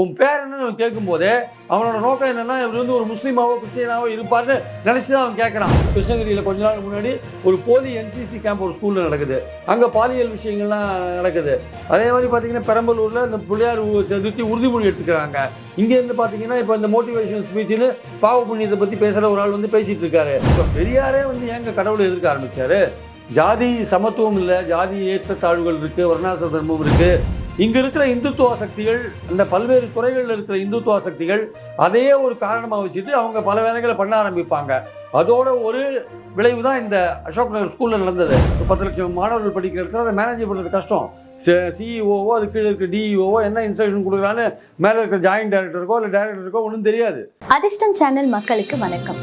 உன் பேர் என்னன்னு அவன் அவனோட நோக்கம் என்னன்னா இவர் வந்து ஒரு முஸ்லீமாவோ கிறிஸ்டியனாவோ இருப்பார்னு நினச்சி தான் அவன் கேட்குறான். கிருஷ்ணகிரியில் கொஞ்ச நாள் முன்னாடி ஒரு போலி என்சிசி கேம்ப் ஒரு ஸ்கூலில் நடக்குது. அங்கே பாலியல் விஷயங்கள்லாம் நடக்குது. அதே மாதிரி பார்த்தீங்கன்னா பெரம்பலூரில் இந்த பிள்ளையார் நிறுத்தி சதுர்த்தி உறுதிமொழி எடுத்துக்கிறாங்க. இங்கேருந்து பார்த்தீங்கன்னா இப்போ இந்த மோட்டிவேஷன் ஸ்பீச்சுன்னு பாவ புண்ணியத்தை பற்றி பேசுகிற ஒரு ஆள் வந்து பேசிகிட்டு இருக்காரு. இப்போ பெரியாரே வந்து ஏங்க கடவுளை எதிர்க்க ஆரம்பிச்சாரு? ஜாதி சமத்துவம் இல்லை ஜாதி ஏற்ற தாழ்வுகள் இருக்குது வர்ணாச தர்மம் இருக்குது இங்கே இருக்கிற இந்துத்துவ சக்திகள் அந்த பல்வேறு துறைகளில் இருக்கிற இந்துத்துவ சக்திகள் அதையே ஒரு காரணமாக வச்சுட்டு அவங்க பல வேலைகளை பண்ண ஆரம்பிப்பாங்க. அதோட ஒரு விளைவு தான் இந்த அசோக் நகர் ஸ்கூலில் நடந்தது. ஒரு பத்து லட்சம் மாணவர்கள் படிக்கிற இடத்துல அதை மேனேஜ் பண்ணுறது கஷ்டம். சிஇஓவோ அது கீழே இருக்க டிஇஓவோ என்ன இன்ஸ்ட்ரக்ஷன் கொடுக்குறான்னு மேலே இருக்கிற ஜாயின்ட் டைரக்டருக்கோ இல்லை டைரக்டருக்கோ ஒன்றும் தெரியாது. அதிர்ஷ்டம் சேனல் மக்களுக்கு வணக்கம்.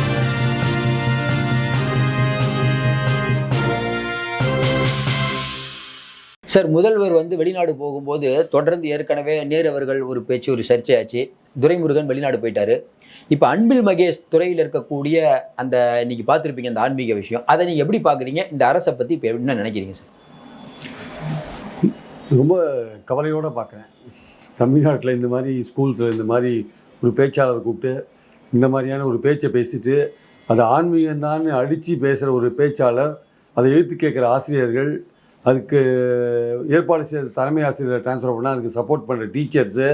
சார் முதல்வர் வந்து வெளிநாடு போகும்போது தொடர்ந்து ஏற்கனவே நேரு அவர்கள் ஒரு பேச்சு ஒரு சர்ச்சையாச்சு. துரைமுருகன் வெளிநாடு போயிட்டாரு. இப்போ அன்பில் மகேஷ் துறையில் இருக்கக்கூடிய அந்த இன்னைக்கு பார்த்துருப்பீங்க அந்த ஆன்மீக விஷயம். அதை நீங்கள் எப்படி பார்க்குறீங்க? இந்த அரசை பற்றி இப்போ என்ன நினைக்கிறீங்க சார்? ரொம்ப கவலையோடு பார்க்குறேன். தமிழ்நாட்டில் இந்த மாதிரி ஸ்கூல்ஸில் இந்த மாதிரி ஒரு பேச்சாளர் கூப்பிட்டு இந்த மாதிரியான ஒரு பேச்சை பேசிட்டு அது ஆன்மீகம்தான்னு அடித்து பேசுகிற ஒரு பேச்சாளர் அதை எதிர்த்து கேட்குற ஆசிரியர்கள் அதுக்கு ஏற்பாடு செய்கிற தலைமை ஆசிரியரை ட்ரான்ஸ்ஃபர் பண்ணால் அதுக்கு சப்போர்ட் பண்ணுற டீச்சர்ஸு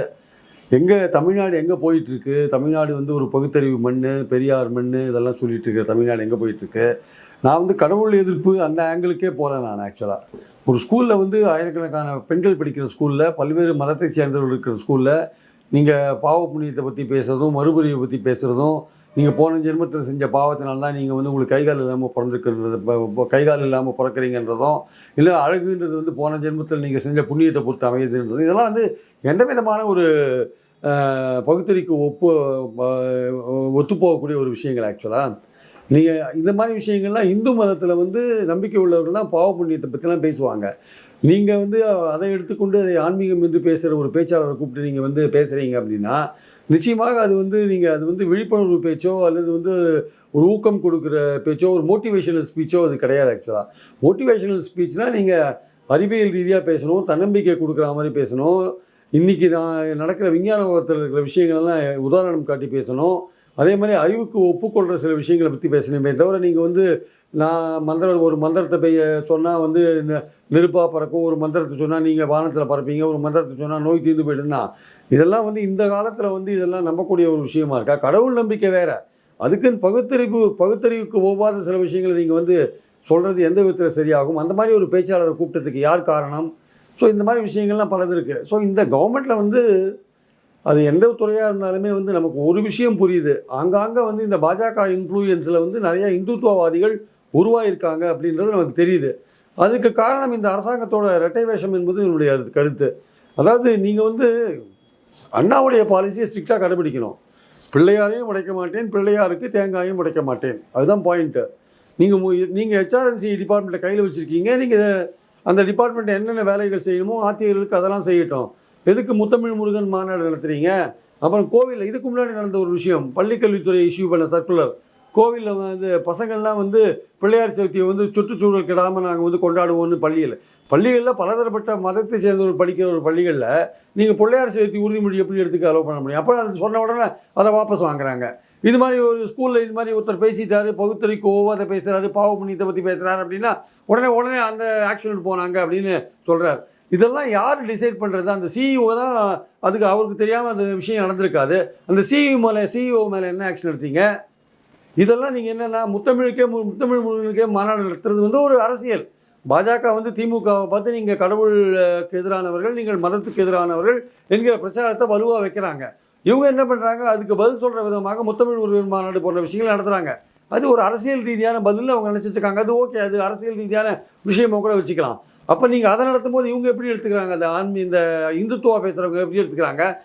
எங்கே தமிழ்நாடு எங்கே போயிட்டுருக்கு? தமிழ்நாடு வந்து ஒரு பகுத்தறிவு மண் பெரியார் மண் இதெல்லாம் சொல்லிகிட்டு இருக்கிற தமிழ்நாடு எங்கே போயிட்டுருக்கு? நான் வந்து கடவுள் எதிர்ப்பு அந்த ஆங்கிளுக்கே போகிறேன் நான் ஆக்சுவலாக ஒரு ஸ்கூலில் வந்து ஆயிரக்கணக்கான பெண்கள் படிக்கிற ஸ்கூலில் பல்வேறு மதத்தை சேர்ந்தவர்கள் இருக்கிற ஸ்கூலில் நீங்கள் பாவ புண்ணியத்தை பற்றி பேசுகிறதும் மறுபுரியை பற்றி பேசுகிறதும் நீங்கள் போன ஜென்மத்தில் செஞ்ச பாவத்தினால தான் நீங்கள் வந்து உங்களுக்கு கைகால் இல்லாமல் பிறந்திருக்கிறது கைகால் இல்லாமல் பிறக்கிறீங்கன்றதும் இல்லை அழகுன்றது வந்து போன ஜென்மத்தில் நீங்கள் செஞ்ச புண்ணியத்தை பொறுத்து அமையுதுன்றது இதெல்லாம் வந்து எந்த விதமான ஒரு பகுத்தறிக்கு ஒப்பு ஒத்துப்போகக்கூடிய ஒரு விஷயங்கள் ஆக்சுவலாக நீங்கள் இந்த மாதிரி விஷயங்கள்லாம் இந்து மதத்தில் வந்து நம்பிக்கை உள்ளவர்கள்லாம் பாவ புண்ணியத்தை பற்றிலாம் பேசுவாங்க. நீங்கள் வந்து அதை எடுத்துக்கொண்டு அதை ஆன்மீகம் என்று பேசுகிற ஒரு பேச்சாளரை கூப்பிட்டு நீங்கள் வந்து பேசுகிறீங்க அப்படின்னா நிச்சயமாக அது வந்து நீங்கள் அது வந்து விழிப்புணர்வு பேச்சோ அல்லது வந்து ஒரு ஊக்கம் கொடுக்குற பேச்சோ ஒரு மோட்டிவேஷனல் ஸ்பீச்சோ அது கிடையாது ஆக்சுவலாக மோட்டிவேஷனல் ஸ்பீச்னால் நீங்கள் அறிவியல் ரீதியாக பேசணும் தன்னம்பிக்கை கொடுக்குற மாதிரி பேசணும். இன்றைக்கி நான் நடக்கிற விஞ்ஞான உலகத்தில் இருக்கிற விஷயங்கள்லாம் உதாரணம் காட்டி பேசணும். அதே மாதிரி அறிவுக்கு ஒப்புக்கொள்கிற சில விஷயங்களை பற்றி பேசணுமே தவிர நீங்கள் வந்து நான் மந்திரம் ஒரு மந்திரத்தை பெய்ய சொன்னால் வந்து நெருப்பாக பறக்கும் ஒரு மந்திரத்தை சொன்னால் நீங்கள் வானத்தில் பறப்பீங்க ஒரு மந்திரத்தை சொன்னால் நோய் தீர்ந்து போயிடுன்னா இதெல்லாம் வந்து இந்த காலத்தில் வந்து இதெல்லாம் நம்பக்கூடிய ஒரு விஷயமா இருக்கா? கடவுள் நம்பிக்கை வேறு. அதுக்குன்னு பகுத்தறிவு பகுத்தறிவுக்கு ஒவ்வாத சில விஷயங்களை நீங்கள் வந்து சொல்கிறது எந்த விதத்தில் சரியாகும்? அந்த மாதிரி ஒரு பேச்சாளரை கூப்பிட்டதுக்கு யார் காரணம்? ஸோ இந்த மாதிரி விஷயங்கள்லாம் பலது இருக்குது ஸோ இந்த கவர்மெண்ட்டில் வந்து அது எந்த துறையாக இருந்தாலுமே வந்து நமக்கு ஒரு விஷயம் புரியுது. ஆங்காங்கே வந்து இந்த பாஜக இன்ஃப்ளூயன்ஸில் வந்து நிறைய இந்துத்துவவாதிகள் உருவாயிருக்காங்க அப்படின்றது நமக்கு தெரியுது. அதுக்கு காரணம் இந்த அரசாங்கத்தோட இரட்டை வேஷம் என்பது என்னுடைய அது கருத்து. அதாவது நீங்கள் வந்து அண்ணாவுடைய பாலிசியை ஸ்ட்ரிக்டாக கடைபிடிக்கணும். பிள்ளையாரையும் உடைக்க மாட்டேன் பிள்ளையாருக்கு தேங்காயும் உடைக்க மாட்டேன். அதுதான் பாயிண்ட்டு நீங்கள் நீங்கள் ஹெச்ஆர்என்சி டிபார்ட்மெண்ட்டை கையில் வச்சுருக்கீங்க நீங்கள் அந்த டிபார்ட்மெண்ட் என்னென்ன வேலைகள் செய்யணுமோ ஆத்தியர்களுக்கு அதெல்லாம் செய்யட்டும். எதுக்கு முத்தமிழ் முருகன் மாநாடு நடத்துறீங்க? அப்புறம் கோவிலில் இதுக்கு முன்னாடி நடந்த ஒரு விஷயம் பள்ளிக்கல்வித்துறை இஷ்யூ பண்ண சர்க்குலர் கோவிலில் வந்து பசங்கள்லாம் வந்து பிள்ளையார் சதுர்த்தியை வந்து சுற்றுச்சூழல் கெடாமல் நாங்கள் வந்து கொண்டாடுவோம்னு பள்ளியில். பள்ளிகளில் பலதரப்பட்ட மதத்தை சேர்ந்தவர் படிக்கிற ஒரு பள்ளிகளில் நீங்கள் பிள்ளையார் சதுர்த்தி உறுதிமொழி எப்படி எடுத்துக்க அலோவ் பண்ண முடியும்? அப்புறம் அது சொன்ன உடனே அதை வாபஸ் வாங்குறாங்க. இது மாதிரி ஒரு ஸ்கூலில் இது மாதிரி ஒருத்தர் பேசிட்டாரு பகுத்தறிக்கு அதை பேசுகிறாரு பாவ புண்ணியத்தை பற்றி பேசுகிறாரு அப்படின்னா உடனே உடனே அந்த ஆக்ஷன் போனாங்க அப்படின்னு சொல்கிறார் இதெல்லாம் யார் டிசைட் பண்ணுறது அந்த சிஇஓ தான் அதுக்கு அவருக்கு தெரியாமல் அந்த விஷயம் நடந்திருக்காது. அந்த சிஇஓ மேலே சிஇஓ மேலே என்ன ஆக்ஷன் எடுத்தீங்க? இதெல்லாம் நீங்கள் என்னென்னா முத்தமிழுக்கே மு- முத்தமிழ் முருகனுக்கே மாநாடு நடத்துறது வந்து ஒரு அரசியல். பாஜக வந்து திமுகவை பார்த்து நீங்கள் கடவுளுக்கு எதிரானவர்கள் நீங்கள் மதத்துக்கு எதிரானவர்கள் என்கிற பிரச்சாரத்தை வலுவாக வைக்கிறாங்க. இவங்க என்ன பண்ணுறாங்க அதுக்கு பதில் சொல்கிற விதமாக முத்தமிழ் முருகன் மாநாடு போன்ற விஷயங்களை நடத்துகிறாங்க அது ஒரு அரசியல் ரீதியான பதில் அவங்க நினச்சிட்டு இருக்காங்க. அது ஓகே அது அரசியல் ரீதியான விஷயமாக கூட வச்சுக்கலாம். அப்போ நீங்கள் அதை நடத்தும் போது இவங்க எப்படி எடுத்துக்கிறாங்க? அந்த ஆன்மீ இந்த இந்துத்துவா பேசுகிறவங்க எப்படி எடுத்துக்கிறாங்க?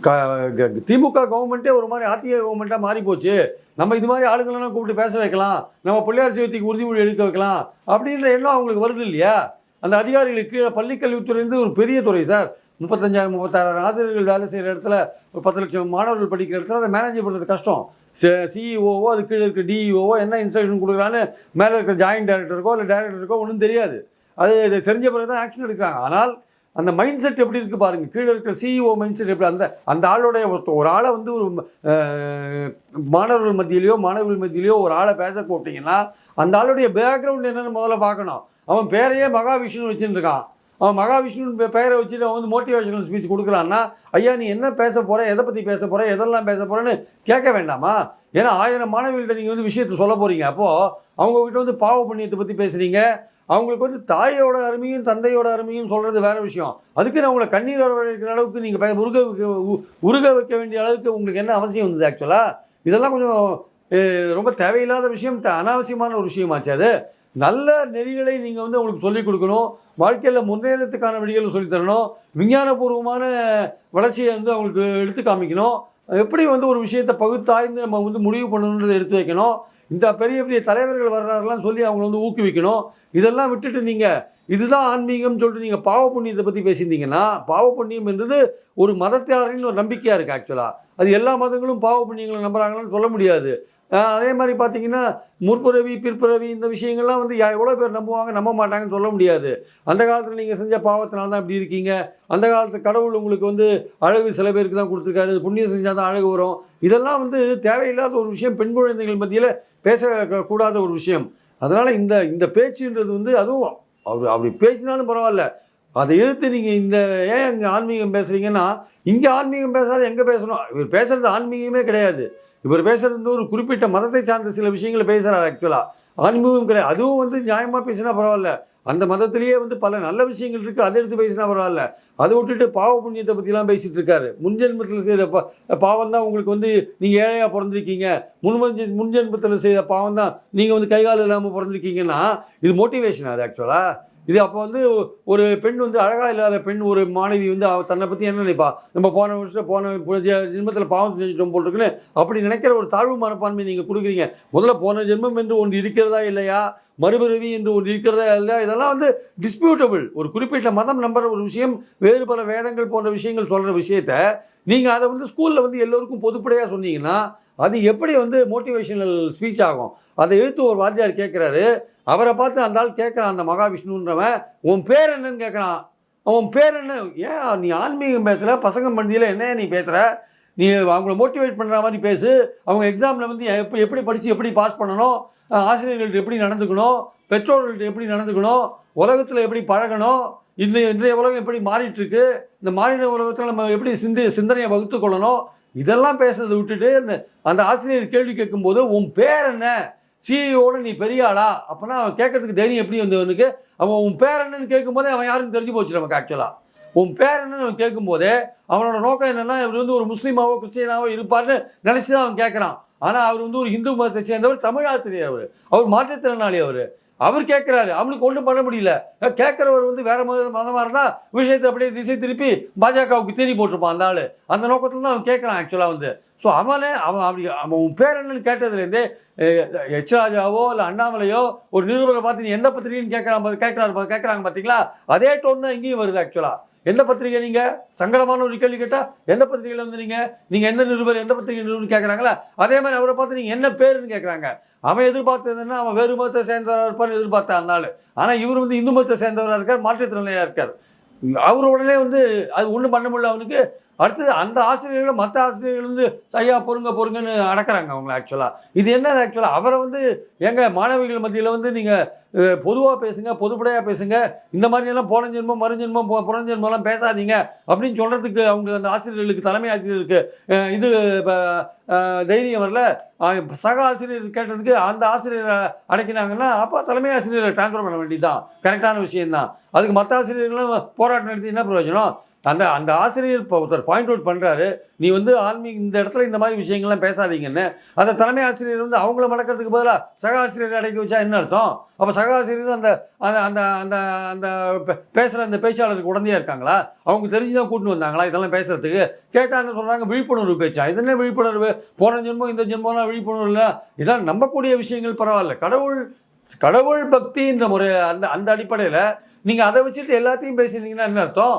க- திமுக கவர்மெண்ட்டே ஒரு மாதிரி அதிக கவர்மெண்ட்டாக மாறி போச்சு நம்ம இது மாதிரி ஆளுங்களெல்லாம் கூப்பிட்டு பேச வைக்கலாம். நம்ம பிள்ளையார் சதுர்த்திக்கு உறுதிமொழி எடுக்க வைக்கலாம். அப்படின்ற எண்ணம் அவங்களுக்கு வருது இல்லையா? அந்த அதிகாரிகளுக்கு கீழே பள்ளிக்கல்வித்துறை வந்து ஒரு பெரிய துறை சார். முப்பத்தஞ்சாயிரம் முப்பத்தாறாயிரம் ஆசிரியர்கள் வேலை செய்கிற இடத்துல ஒரு பத்து லட்சம் மாணவர்கள் படிக்கிற இடத்துல அதை மேனேஜ் பண்ணுறது கஷ்டம். சிஇஓவோ அது கீழே இருக்க டிஇஓவோ என்ன இன்ஸ்ட்ரக்ஷன் கொடுக்குறான்னு மேலே இருக்கிற ஜாயின்ட் டைரக்டருக்கோ இல்லை டைரக்டருக்கோ ஒன்றும் தெரியாது. அது இது தெரிஞ்ச பிறகு தான் ஆக்ஷன் எடுக்கிறாங்க. ஆனால் அந்த மைண்ட் செட் எப்படி இருக்குது பாருங்கள் கீழே இருக்கிற சிஇஓ மைண்ட் செட் எப்படி அந்த அந்த ஆளுடைய ஒருத்த- ஒரு ஆளை வந்து ஒரு மாணவர்கள் மத்தியிலையோ மாணவர்கள் மத்தியிலையோ ஒரு ஆளை பேச கூப்பிட்டீங்கன்னா அந்த ஆளுடைய பேக்ரவுண்ட் என்னென்னு முதல்ல பார்க்கணும். அவன் பேரையே மகாவிஷ்ணு வச்சுட்டு இருக்கான் அவன் மகாவிஷ்ணு பேரை பெயரை வச்சுட்டு அவன் வந்து மோட்டிவேஷனல் ஸ்பீச் கொடுக்குறான்னா ஐயா நீ என்ன பேச போகிற எதை பற்றி பேச போகிற எதெல்லாம் பேச போகிறேன்னு கேட்க வேண்டாமா? ஏன்னா ஆயிரம் மாணவிகள்கிட்ட நீங்கள் வந்து விஷயத்தை சொல்ல போகிறீங்க அப்போது அவங்கக்கிட்ட வந்து பாவ புண்ணியத்தை பற்றி பேசுகிறீங்க அவங்களுக்கு வந்து தாயோட அருமையும் தந்தையோட அருமையும் சொல்கிறது வேற விஷயம். அதுக்கு நான் உங்களை கண்ணீர் வரவழைக்கிற அளவுக்கு நீங்கள் உருக வைக்க உ- உருக வைக்க வேண்டிய அளவுக்கு உங்களுக்கு என்ன அவசியம் வந்தது ஆக்சுவலாக இதெல்லாம் கொஞ்சம் ரொம்ப தேவையில்லாத விஷயம் த- அனாவசியமான ஒரு விஷயமாச்சு அது. நல்ல நெறிகளை நீங்கள் வந்து அவங்களுக்கு சொல்லிக் கொடுக்கணும். வாழ்க்கையில் முன்னேறத்துக்கான வழிகளை சொல்லித் தரணும். விஞ்ஞானபூர்வமான வளர்ச்சியை வந்து அவங்களுக்கு எடுத்து காமிக்கணும். எப்படி வந்து ஒரு விஷயத்தை பகுத்தாய்ந்து நம்ம வந்து முடிவு பண்ணணுன்றதை எடுத்து வைக்கணும். இந்த பெரிய பெரிய தலைவர்கள் வர்றாருலாம் சொல்லி அவங்கள வந்து ஊக்குவிக்கணும். இதெல்லாம் விட்டுட்டு நீங்கள் இதுதான் ஆன்மீகம்னு சொல்லிட்டு நீங்கள் பாவ புண்ணியத்தை பற்றி பேசியிருந்தீங்கன்னா பாவ புண்ணியம் என்றது ஒரு மதத்தாரின்னு ஒரு நம்பிக்கையாக இருக்குது ஆக்சுவலாக அது எல்லா மதங்களும் பாவ புண்ணியங்களை நம்புகிறாங்களான்னு சொல்ல முடியாது. அதே மாதிரி பார்த்தீங்கன்னா முற்புறவி பிற்புறவி இந்த விஷயங்கள்லாம் வந்து யா- எவ்வளோ பேர் நம்புவாங்க நம்ப மாட்டாங்கன்னு சொல்ல முடியாது. அந்த காலத்தில் நீங்கள் செஞ்ச பாவத்தினால தான் இப்படி இருக்கீங்க. அந்த காலத்து கடவுள் உங்களுக்கு வந்து அழகு சில பேருக்கு தான் கொடுத்துருக்காரு. புண்ணியம் செஞ்சால் தான் அழகு வரும். இதெல்லாம் வந்து தேவையில்லாத ஒரு விஷயம் பெண் குழந்தைகள் மத்தியில் பேசக்கூடாத ஒரு விஷயம். அதனால் இந்த இந்த பேச்சுன்றது வந்து அதுவும் அவர் அப்படி பேசினாலும் பரவாயில்ல. அதை எதிர்த்து நீங்கள் இந்த ஏன் இங்கே ஆன்மீகம் பேசுகிறீங்கன்னா இங்கே ஆன்மீகம் பேசாத எங்கே பேசணும்? இவர் பேசுகிறது ஆன்மீகமே கிடையாது. இவர் பேசுகிறது வந்து ஒரு குறிப்பிட்ட மதத்தை சார்ந்த சில விஷயங்களை பேசுகிறார் ஆக்சுவலாக ஆன்மீகம் கிடையாது. அதுவும் வந்து நியாயமாக பேசினா பரவாயில்ல. அந்த மதத்திலேயே வந்து பல நல்ல விஷயங்கள் இருக்குது அதை எடுத்து பேசினா பரவாயில்ல. அதை விட்டுட்டு பாவ புண்ணியத்தை பற்றிலாம் பேசிகிட்டு இருக்காரு. முன்ஜென்மத்தில் செய்த பா பாவம் தான் உங்களுக்கு வந்து நீங்கள் ஏழையாக பிறந்திருக்கீங்க. முன்மஞ்ச முன்ஜென்மத்தில் செய்த பாவம் தான் நீங்கள் வந்து கை கால் இல்லாமல் பிறந்திருக்கீங்கன்னா இது மோட்டிவேஷன் அது ஆக்சுவலாக இது அப்போ வந்து ஒரு பெண் வந்து அழகாக இல்லாத பெண் ஒரு மாணவி வந்து அவ தன்னை பற்றி என்ன நினைப்பா? நம்ம போன வருஷம் போன ஜென்மத்தில் பாவம் செஞ்சுட்டோம் போல் இருக்குன்னு அப்படி நினைக்கிற ஒரு தாழ்வு மனப்பான்மை நீங்கள் கொடுக்குறீங்க. முதல்ல போன ஜென்மம் என்று ஒன்று இருக்கிறதா இல்லையா? மறுபிறவி என்று ஒன்று இருக்கிறதா இல்லையா? இதெல்லாம் வந்து டிஸ்பியூட்டபிள் ஒரு குறிப்பிட்ட மதம் நம்புகிற ஒரு விஷயம் வேறு பல வேதங்கள் போன்ற விஷயங்கள் சொல்கிற விஷயத்த நீங்கள் அதை வந்து ஸ்கூலில் வந்து எல்லோருக்கும் பொதுப்படையாக சொன்னீங்கன்னா அது எப்படி வந்து மோட்டிவேஷனல் ஸ்பீச் ஆகும்? அதை எழுத்து ஒரு வாத்தியார் கேட்குறாரு அவரை பார்த்து அந்த ஆள் கேட்குறான் அந்த மகாவிஷ்ணுன்றவன் உன் பேர் என்னன்னு கேட்குறான். அவன் பேர் என்ன? ஏன் நீ ஆன்மீகம் பேசுகிற பசங்க மண்டியில் என்ன நீ பேசுகிற நீ அவங்கள மோட்டிவேட் பண்ணுற மாதிரி பேசு. அவங்க எக்ஸாமில் வந்து எப்படி எப்படி படித்து எப்படி பாஸ் பண்ணணும்? ஆசிரியர்கள்ட்ட எப்படி நடந்துக்கணும்? பெற்றோர்கள்ட்ட எப்படி நடந்துக்கணும்? உலகத்தில் எப்படி பழகணும்? இந்த இன்றைய உலகம் எப்படி மாறிட்டுருக்கு இந்த மாறின உலகத்தில் நம்ம எப்படி சிந்தி சிந்தனையை வகுத்து கொள்ளணும்? இதெல்லாம் பேசுறதை விட்டுட்டு அந்த அந்த ஆசிரியர் கேள்வி கேட்கும்போது உன் பேர் என்ன? சிஇஓட நீ பெரிய ஆளா? அப்போனா அவன் கேட்கறதுக்கு தைரியம் எப்படி வந்தவனுக்கு அவன் உன் பேர் என்னன்னு கேட்கும்போதே அவன் யாருன்னு தெரிஞ்சு போச்சு நமக்கு ஆக்சுவலாக உன் பேர் என்னன்னு அவன் கேட்கும்போதே அவனோட நோக்கம் என்னன்னா இவர் வந்து ஒரு முஸ்லீமாவோ கிறிஸ்டியனாவோ இருப்பார்னு நினச்சி தான் அவன் கேட்குறான். ஆனால் அவர் வந்து ஒரு இந்து மதத்தை சேர்ந்தவர் தமிழ் ஆசிரியர் அவர். அவர் மாற்றுத்திறனாளி அவர். அவர் கேட்குறாரு. அவனுக்கு ஒன்றும் பண்ண முடியல. கேட்குறவர் வந்து வேற மத மதமாக இருந்தால் விஷயத்தை அப்படியே திசை திருப்பி பாஜகவுக்கு தேடி போட்டிருப்பான் அந்த ஆள். அந்த நோக்கத்தில் தான் அவன் கேட்குறான் ஆக்சுவலாக வந்து. ஸோ அவனே அவன் அப்படி அவன் உன் பேர் என்னன்னு கேட்டதுலேருந்தே எச் ராஜாவோ இல்லை அண்ணாமலையோ ஒரு நிருபரை பார்த்து நீ எந்த பத்திரிகைன்னு கேட்குறான் கேட்குறாரு கேட்குறாங்க பார்த்தீங்களா அதே டோன் தான் இங்கேயும் வருது ஆக்சுவலாக எந்த பத்திரிகை நீங்கள் சங்கடமான ஒரு கேள்வி கேட்டால் எந்த பத்திரிகையில் வந்து நீங்கள் நீங்கள் என்ன நிருபர் எந்த பத்திரிகை நிருபர்னு கேட்குறாங்களா அதே மாதிரி அவரை பார்த்து நீங்கள் என்ன பேருன்னு கேட்குறாங்க அவன் எதிர்பார்த்ததுன்னா அவன் வேறு மதத்தை சேர்ந்தவராக இருப்பார்னு எதிர்பார்த்தான் அந்த ஆனால் இவர் வந்து இந்து மதத்தை சேர்ந்தவராக இருக்கார் மாற்றுத்திறனாளியாக இருக்கார். அவர் உடனே வந்து அது ஒன்றும் பண்ண முடியல அவனுக்கு. அடுத்தது அந்த ஆசிரியர்களும் மற்ற ஆசிரியர்கள் வந்து ஐயா பொறுங்க பொறுங்கன்னு அடக்கிறாங்க அவங்க ஆக்சுவலாக இது என்ன ஆக்சுவலாக அவரை வந்து எங்கள் மாணவிகள் மத்தியில் வந்து நீங்கள் பொதுவாக பேசுங்க பொதுப்படையாக பேசுங்க இந்த மாதிரியெல்லாம் போன ஜென்மம் மறுஜென்மம் பொ- புறஞ்சென்மம்லாம் பேசாதீங்க அப்படின்னு சொல்கிறதுக்கு அவங்க அந்த ஆசிரியர்களுக்கு தலைமை ஆசிரியருக்கு இது தைரியம் வரல. சக ஆசிரியர் கேட்டதுக்கு அந்த ஆசிரியரை அடைக்கினாங்கன்னா அப்போ தலைமை ஆசிரியரை ட்ரான்ஸ்ஃபர் பண்ண வேண்டியதுதான். கரெக்டான விஷயம்தான். அதுக்கு மற்ற ஆசிரியர்களும் போராட்டம் நடத்தி என்ன பிரயோஜனம்? அந்த அந்த ஆசிரியர் இப்போ ஒருத்தர் பாயிண்ட் அவுட் பண்ணுறாரு நீ வந்து ஆன்மீக இந்த இடத்துல இந்த மாதிரி விஷயங்கள்லாம் பேசாதீங்கன்னு. அந்த தலைமை ஆசிரியர் வந்து அவங்கள மடக்கிறதுக்கு பதிலாக சக ஆசிரியர் அடைக்க வச்சா என்ன அர்த்தம்? அப்போ சக ஆசிரியர் அந்த அந்த அந்த அந்த அந்த பேசுகிற அந்த பேச்சாளருக்கு உடனே இருக்காங்களா? அவங்க தெரிஞ்சு தான் கூட்டின்னு வந்தாங்களா இதெல்லாம் பேசுறதுக்கு? கேட்டான்னு சொல்கிறாங்க விழிப்புணர்வு பேச்சா? இது என்ன விழிப்புணர்வு? போன ஜென்மம் இந்த ஜென்மம்லாம் விழிப்புணர்வு இல்லை. இதெல்லாம் நம்பக்கூடிய விஷயங்கள் பரவாயில்ல. கடவுள் கடவுள் பக்தின்ற முறை அந்த அந்த அடிப்படையில் நீங்கள் அதை வச்சுட்டு எல்லாத்தையும் பேசினீங்கன்னா என்ன அர்த்தம்?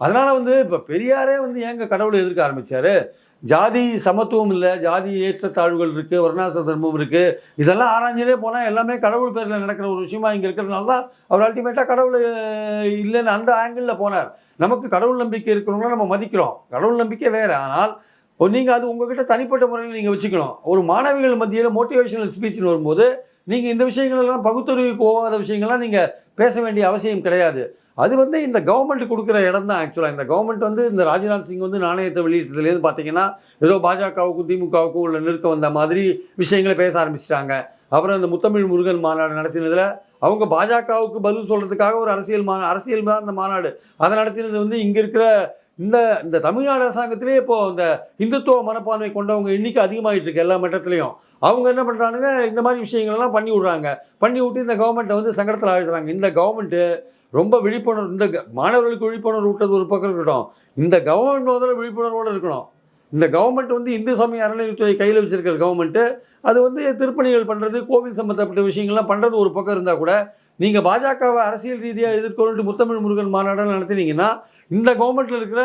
அதனால் வந்து இப்போ பெரியாரே வந்து ஏங்க கடவுளை எதிர்க்க ஆரம்பிச்சாரு? ஜாதி சமத்துவம் இல்லை ஜாதி ஏற்றத்தாழ்வுகள் இருக்குது வர்ணாச தர்மம் இருக்குது இதெல்லாம் ஆராய்ஞ்சிலே போனால் எல்லாமே கடவுள் பேரில் நடக்கிற ஒரு விஷயமா இங்கே இருக்கிறதுனால தான் அவர் அல்டிமேட்டாக கடவுள் இல்லைன்னு அந்த ஆங்கிளில் போனார். நமக்கு கடவுள் நம்பிக்கை இருக்கிறவங்கள நம்ம மதிக்கிறோம். கடவுள் நம்பிக்கை வேறு. ஆனால் நீங்கள் அது உங்ககிட்ட தனிப்பட்ட முறையில் நீங்கள் வச்சுக்கணும். ஒரு மாணவிகள் மத்தியில் மோட்டிவேஷனல் ஸ்பீச்னு வரும்போது நீங்கள் இந்த விஷயங்கள்லாம் பகுத்தறிவுக்கு போகாத விஷயங்கள்லாம் நீங்கள் பேச வேண்டிய அவசியம் கிடையாது. அது வந்து இந்த கவர்மெண்ட் கொடுக்குற இடம் தான் ஆக்சுவலாக இந்த கவர்மெண்ட் வந்து இந்த ராஜ்நாத் சிங் வந்து நாணயத்தை வெளியிட்டதுலேருந்து பார்த்தீங்கன்னா ஏதோ பாஜகவுக்கும் திமுகவுக்கும் உள்ள நெருக்கம் வந்த மாதிரி விஷயங்களை பேச ஆரம்பிச்சிட்டாங்க. அப்புறம் இந்த முத்தமிழ் முருகன் மாநாடு நடத்தினதில் அவங்க பாஜகவுக்கு பதில் சொல்கிறதுக்காக ஒரு அரசியல் மா அரசியல் தான் அந்த மாநாடு. அதை நடத்தினது வந்து இங்கே இருக்கிற இந்த இந்த தமிழ்நாடு அரசாங்கத்திலே இப்போது இந்த இந்துத்துவ மனப்பான்மை கொண்டவங்க எண்ணிக்கை அதிகமாகிட்டு இருக்கு எல்லா மட்டத்துலையும். அவங்க என்ன பண்ணுறானுங்க இந்த மாதிரி விஷயங்கள்லாம் பண்ணி விட்றாங்க. பண்ணி விட்டு இந்த கவர்மெண்ட்டை வந்து சங்கடத்தில் ஆழ்த்துறாங்க. இந்த கவர்மெண்ட்டு ரொம்ப விழிப்புணர்வு இந்த மாணவர்களுக்கு விழிப்புணர்வு விட்டது ஒரு பக்கம் இருக்கட்டும். இந்த கவர்மெண்ட் முதல்ல விழிப்புணர்வோடு இருக்கணும். இந்த கவர்மெண்ட் வந்து இந்து சமய அறநிலையத்துறை கையில் வச்சிருக்கிற கவர்மெண்ட்டு அது வந்து திருப்பணிகள் பண்ணுறது கோவில் சம்மந்தப்பட்ட விஷயங்கள்லாம் பண்ணுறது ஒரு பக்கம் இருந்தால் கூட நீங்கள் பாஜகவை அரசியல் ரீதியாக எதிர்கொண்டு முத்தமிழ் முருகன் மாநாடு நடத்தினீங்கன்னா இந்த கவர்மெண்ட்டில் இருக்கிற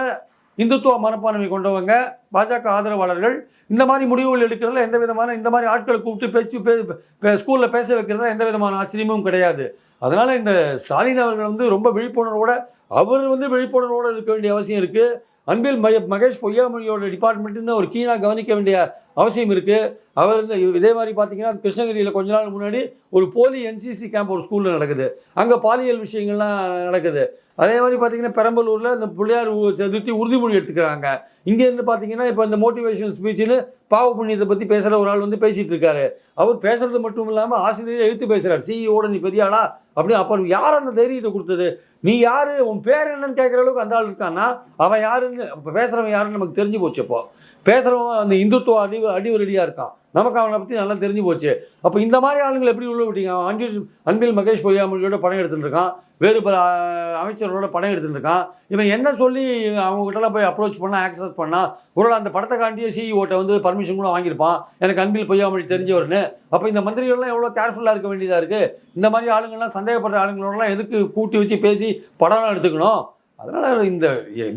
இந்துத்துவ மனப்பான்மை கொண்டவங்க பாஜக ஆதரவாளர்கள் இந்த மாதிரி முடிவுகள் எடுக்கிறதுல எந்த விதமான இந்த மாதிரி ஆட்களை கூப்பிட்டு பேச்சு பே ஸ்கூலில் பேச வைக்கிறதுல எந்த விதமான ஆச்சரியமும் கிடையாது. அதனால் இந்த ஸ்டாலின் அவர்கள் வந்து ரொம்ப விழிப்புணர்வோட அவர் வந்து விழிப்புணர்வோடு இருக்க வேண்டிய அவசியம் இருக்குது அன்பில் மய மகேஷ் பொய்யாமொழியோட டிபார்ட்மெண்ட்டுன்னு ஒரு கீழாக கவனிக்க வேண்டிய அவசியம் இருக்குது அவர் இந்த இதே மாதிரி பார்த்தீங்கன்னா கிருஷ்ணகிரியில் கொஞ்ச நாள் முன்னாடி ஒரு போலி என்சிசி கேம்ப் ஒரு ஸ்கூலில் நடக்குது. அங்கே பாலியல் விஷயங்கள்லாம் நடக்குது. அதே மாதிரி பார்த்தீங்கன்னா பெரம்பலூரில் இந்த பிள்ளையார் சதுர்த்தி உறுதிமொழி எடுத்துக்கிறாங்க. இங்கேருந்து பார்த்தீங்கன்னா இப்போ இந்த மோட்டிவேஷன் ஸ்பீச்சில் பாவ புண்ணியத்தை பற்றி பேசுகிற ஒரு ஆள் வந்து பேசிகிட்டு இருக்காரு. அவர் பேசுறது மட்டும் இல்லாமல் ஆசிரியர் எழுத்து பேசுகிறார் சிஇஓட நீ பெரியாளா அப்படின்னு அப்படி அப்போ யார் அந்த தைரியத்தை கொடுத்தது? நீ யார்? உன் பேர் என்னன்னு கேட்குற அளவுக்கு அந்த ஆள் இருக்கான்னா அவன் யாருன்னு இப்போ பேசுகிறவன் யாருன்னு நமக்கு தெரிஞ்சு போச்சப்போ பேசுகிறவன் அந்த இந்துத்துவ அடி அடிவரடியாக இருக்கான் நமக்கு அவனை பற்றி நல்லா தெரிஞ்சு போச்சு. அப்போ இந்த மாதிரி ஆளுங்களை எப்படி உள்ள விட்டீங்க? அவன் அன்பில் அன்பில் மகேஷ் பொய்யாமொழியோட படம் எடுத்துட்டு இருக்கான். வேறு பல அமைச்சர்களோட படம் எடுத்துட்டு இருக்கான். இவன் என்ன சொல்லி அவங்ககிட்டலாம் போய் அப்ரோச் பண்ணால் ஆக்சஸ் பண்ணால் ஒருவேளை அந்த படத்தை காண்டியே சிஇஓட்ட வந்து பர்மிஷன் கூட வாங்கியிருப்பான். எனக்கு அன்பில் பொய்யாமொழி தெரிஞ்சவர்னு. அப்போ இந்த மந்திரிகள்லாம் எவ்வளோ கேர்ஃபுல்லாக இருக்க வேண்டியதாக இருக்குது இந்த மாதிரி ஆளுங்கள்லாம் சந்தேகப்படுற ஆளுங்களோடலாம் எதுக்கு கூட்டி வச்சு பேசி படம்லாம் எடுத்துக்கணும்? அதனால் இந்த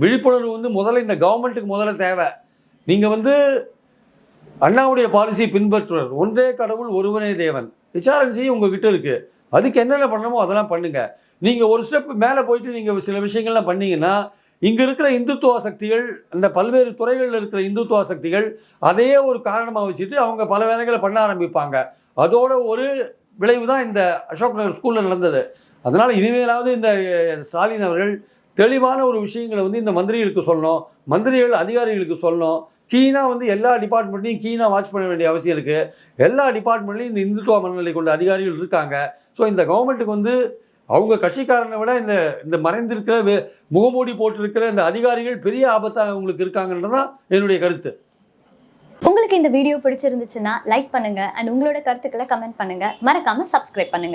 விழிப்புணர்வு வந்து முதல்ல இந்த கவர்மெண்ட்டுக்கு முதல்ல தேவை. நீங்கள் வந்து அண்ணாவுடைய பாலிசியை பின்பற்றுவர். ஒன்றே கடவுள் ஒருவனே தேவன். ஹெச்ஆர்என்சி உங்ககிட்ட இருக்குது அதுக்கு என்னென்ன பண்ணணுமோ அதெல்லாம் பண்ணுங்கள் நீங்கள் ஒரு ஸ்டெப் மேலே போயிட்டு நீங்கள் சில விஷயங்கள்லாம் பண்ணீங்கன்னா இங்கே இருக்கிற இந்துத்துவ சக்திகள் அந்த பல்வேறு துறைகளில் இருக்கிற இந்துத்துவ சக்திகள் அதையே ஒரு காரணமாக வச்சுட்டு அவங்க பல வேலைகளை பண்ண ஆரம்பிப்பாங்க. அதோட ஒரு விளைவு தான் இந்த அசோக் நகர் ஸ்கூலில் நடந்தது. அதனால் இனிமேலாவது இந்த ஸ்டாலின் அவர்கள் தெளிவான ஒரு விஷயங்களை வந்து இந்த மந்திரிகளுக்கு சொல்லணும். மந்திரிகள் அதிகாரிகளுக்கு சொல்லணும். கீனாக வந்து எல்லா டிபார்ட்மெண்ட்லையும் கீனாக வாட்ச் பண்ண வேண்டிய அவசியம் இருக்குது எல்லா டிபார்ட்மெண்ட்லையும் இந்த இந்துத்துவ மனநிலை கொண்ட அதிகாரிகள் இருக்காங்க. ஸோ இந்த கவர்மெண்ட்டுக்கு வந்து அவங்க கட்சிக்காரனை விட இந்த இந்த மறைந்திருக்கிற வே- முகமூடி போட்டிருக்கிற இந்த அதிகாரிகள் பெரிய ஆபத்தாக அவங்களுக்கு இருக்காங்கன்றது தான் என்னுடைய கருத்து. உங்களுக்கு இந்த வீடியோ பிடிச்சிருந்துச்சுன்னா லைக் பண்ணுங்க. அண்ட் உங்களோட கருத்துக்களை கமெண்ட் பண்ணுங்கள் மறக்காமல் சப்ஸ்கிரைப் பண்ணுங்க.